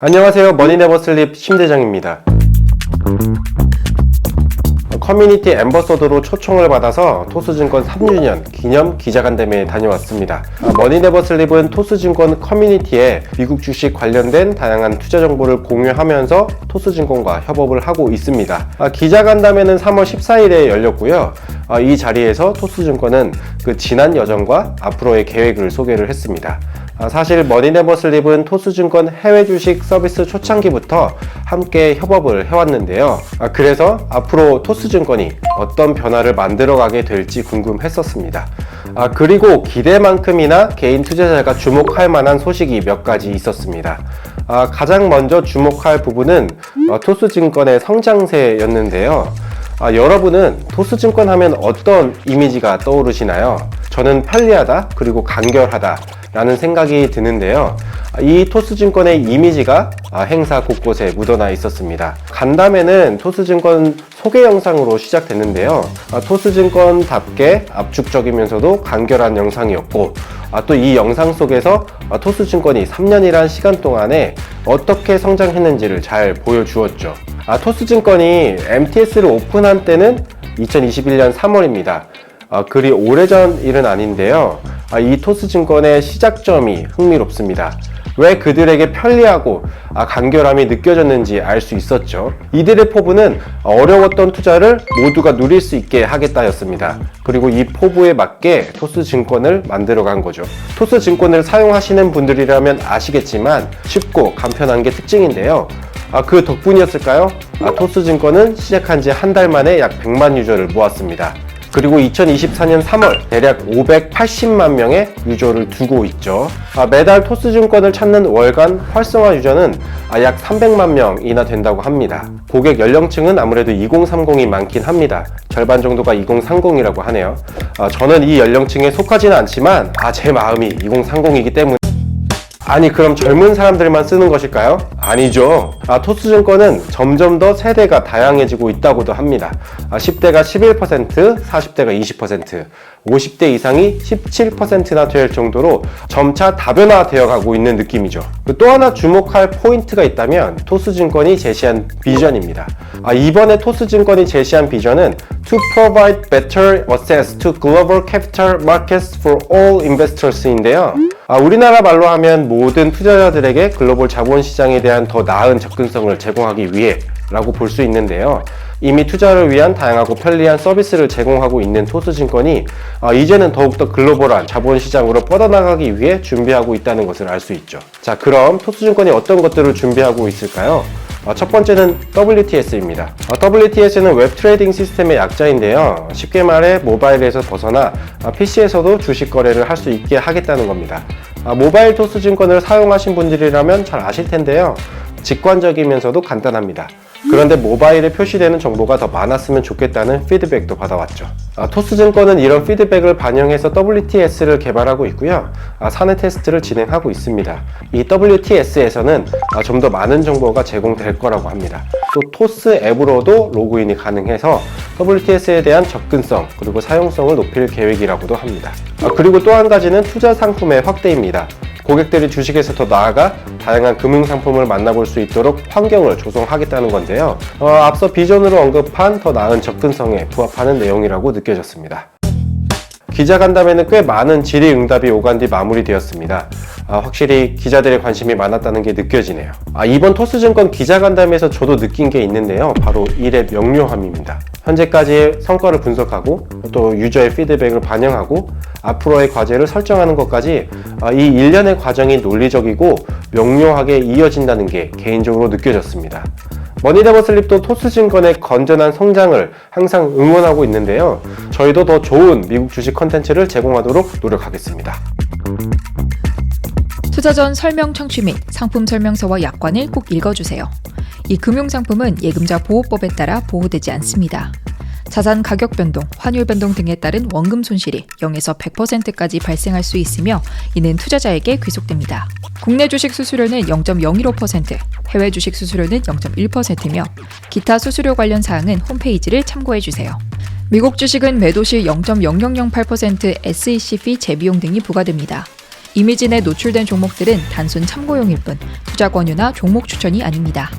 안녕하세요. 머니네버슬립 심대장입니다. 커뮤니티 엠버서더로 초청을 받아서 토스증권 3주년 기념 기자간담회에 다녀왔습니다. 아, 머니네버슬립은 토스증권 커뮤니티에 미국 주식 관련된 다양한 투자 정보를 공유하면서 토스증권과 협업을 하고 있습니다. 아, 기자간담회는 3월 14일에 열렸고요. 아, 이 자리에서 토스증권은 그 지난 여정과 앞으로의 계획을 소개를 했습니다. 아, 사실 머니네버슬립은 토스증권 해외 주식 서비스 초창기부터 함께 협업을 해왔는데요. 아, 그래서 앞으로 토스증권이 어떤 변화를 만들어가게 될지 궁금했었습니다. 아, 그리고 기대만큼이나 개인 투자자가 주목할 만한 소식이 몇 가지 있었습니다. 아, 가장 먼저 주목할 부분은 어, 토스증권의 성장세였는데요. 아, 여러분은 토스증권 하면 어떤 이미지가 떠오르시나요? 저는 편리하다, 그리고 간결하다, 라는 생각이 드는데요. 아, 이 토스증권의 이미지가 아, 행사 곳곳에 묻어나 있었습니다. 간담회는 토스증권 소개 영상으로 시작됐는데요. 아, 토스증권답게 압축적이면서도 간결한 영상이었고, 또 이 영상 속에서 아, 토스증권이 3년이란 시간 동안에 어떻게 성장했는지를 잘 보여주었죠. 아, 토스증권이 MTS를 오픈한 때는 2021년 3월입니다. 아, 그리 오래전 일은 아닌데요. 아, 이 토스 증권의 시작점이 흥미롭습니다. 왜 그들에게 편리하고 아, 간결함이 느껴졌는지 알 수 있었죠. 이들의 포부는 어려웠던 투자를 모두가 누릴 수 있게 하겠다였습니다. 그리고 이 포부에 맞게 토스 증권을 만들어 간 거죠. 토스 증권을 사용하시는 분들이라면 아시겠지만 쉽고 간편한 게 특징인데요. 아, 그 덕분이었을까요? 아, 토스 증권은 시작한 지 한 달 만에 약 100만 유저를 모았습니다. 그리고 2024년 3월 대략 580만 명의 유저를 두고 있죠. 아, 매달 토스 증권을 찾는 월간 활성화 유저는 아, 약 300만 명이나 된다고 합니다. 고객 연령층은 아무래도 2030이 많긴 합니다. 절반 정도가 2030이라고 하네요. 아, 저는 이 연령층에 속하지는 않지만 아, 제 마음이 2030이기 때문에 아니 그럼 젊은 사람들만 쓰는 것일까요? 아니죠. 아, 토스증권은 점점 더 세대가 다양해지고 있다고도 합니다. 아, 10대가 11%, 40대가 20%, 50대 이상이 17%나 될 정도로 점차 다변화되어 가고 있는 느낌이죠. 그또 하나 주목할 포인트가 있다면 토스증권이 제시한 비전입니다. 아, 이번에 토스증권이 제시한 비전은 To provide better access to global capital markets for all investors인데요. 아, 우리나라 말로 하면 모든 투자자들에게 글로벌 자본 시장에 대한 더 나은 접근성을 제공하기 위해 라고 볼 수 있는데요. 이미 투자를 위한 다양하고 편리한 서비스를 제공하고 있는 토스증권이 아, 이제는 더욱더 글로벌한 자본시장으로 뻗어나가기 위해 준비하고 있다는 것을 알 수 있죠. 자, 그럼 토스증권이 어떤 것들을 준비하고 있을까요? 아, 첫 번째는 WTS입니다. WTS는 웹 트레이딩 시스템의 약자인데요. 쉽게 말해 모바일에서 벗어나 PC에서도 주식 거래를 할 수 있게 하겠다는 겁니다. 아, 모바일 토스 증권을 사용하신 분들이라면 잘 아실 텐데요. 직관적이면서도 간단합니다. 그런데 모바일에 표시되는 정보가 더 많았으면 좋겠다는 피드백도 받아왔죠. 아, 토스증권은 이런 피드백을 반영해서 WTS를 개발하고 있고요. 아, 사내 테스트를 진행하고 있습니다. 이 WTS에서는 아, 좀 더 많은 정보가 제공될 거라고 합니다. 또 토스 앱으로도 로그인이 가능해서 WTS에 대한 접근성 그리고 사용성을 높일 계획이라고도 합니다. 아, 그리고 또 한 가지는 투자 상품의 확대입니다. 고객들이 주식에서 더 나아가 다양한 금융 상품을 만나볼 수 있도록 환경을 조성하겠다는 건데요. 어, 앞서 비전으로 언급한 더 나은 접근성에 부합하는 내용이라고 느껴졌습니다. 기자간담회는 꽤 많은 질의응답이 오간 뒤 마무리되었습니다. 아, 확실히 기자들의 관심이 많았다는 게 느껴지네요. 아, 이번 토스증권 기자간담회에서 저도 느낀 게 있는데요. 바로 일의 명료함입니다. 현재까지의 성과를 분석하고 또 유저의 피드백을 반영하고 앞으로의 과제를 설정하는 것까지 아, 이 일련의 과정이 논리적이고 명료하게 이어진다는 게 개인적으로 느껴졌습니다. 머니데버슬립도 토스 증권의 건전한 성장을 항상 응원하고 있는데요. 저희도 더 좋은 미국 주식 컨텐츠를 제공하도록 노력하겠습니다. 투자 전 설명 청취 및 상품 설명서와 약관을 꼭 읽어주세요. 이 금융상품은 예금자 보호법에 따라 보호되지 않습니다. 자산 가격 변동, 환율 변동 등에 따른 원금 손실이 0에서 100%까지 발생할 수 있으며 이는 투자자에게 귀속됩니다. 국내 주식 수수료는 0.015%, 해외 주식 수수료는 0.1%며 기타 수수료 관련 사항은 홈페이지를 참고해 주세요. 미국 주식은 매도 시 0.0008% SEC 피 재비용 등이 부과됩니다. 이미진에 노출된 종목들은 단순 참고용일 뿐 투자 권유나 종목 추천이 아닙니다.